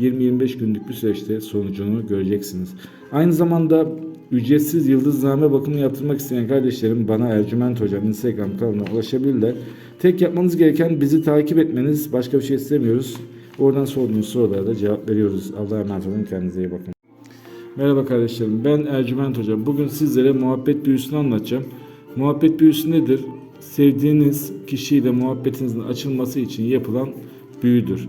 20-25 günlük bir süreçte sonucunu göreceksiniz. Aynı zamanda ücretsiz yıldızname bakımı yaptırmak isteyen kardeşlerim bana Ercüment Hocam Instagram kanalına ulaşabilirler. Tek yapmanız gereken bizi takip etmeniz. Başka bir şey istemiyoruz. Oradan sorduğunuz sorulara da cevap veriyoruz. Allah'a emanet olun. Kendinize iyi bakın. Merhaba kardeşlerim. Ben Ercüment Hocam. Bugün sizlere muhabbet büyüsünü anlatacağım. Muhabbet büyüsü nedir? Sevdiğiniz kişiyle muhabbetinizin açılması için yapılan büyüdür.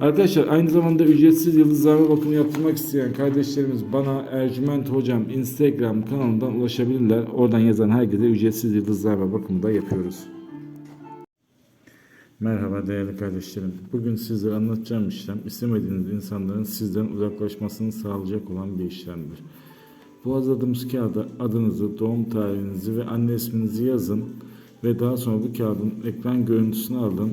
Arkadaşlar aynı zamanda ücretsiz yıldızlama bakımı yaptırmak isteyen kardeşlerimiz bana Ercüment Hocam Instagram kanalından ulaşabilirler. Oradan yazan herkese ücretsiz yıldızlama bakımı da yapıyoruz. Merhaba değerli kardeşlerim. Bugün size anlatacağım işlem istemediğiniz insanların sizden uzaklaşmasını sağlayacak olan bir işlemdir. Bu hazırladığımız kağıda adınızı, doğum tarihinizi ve anne isminizi yazın ve daha sonra bu kağıdın ekran görüntüsünü alın,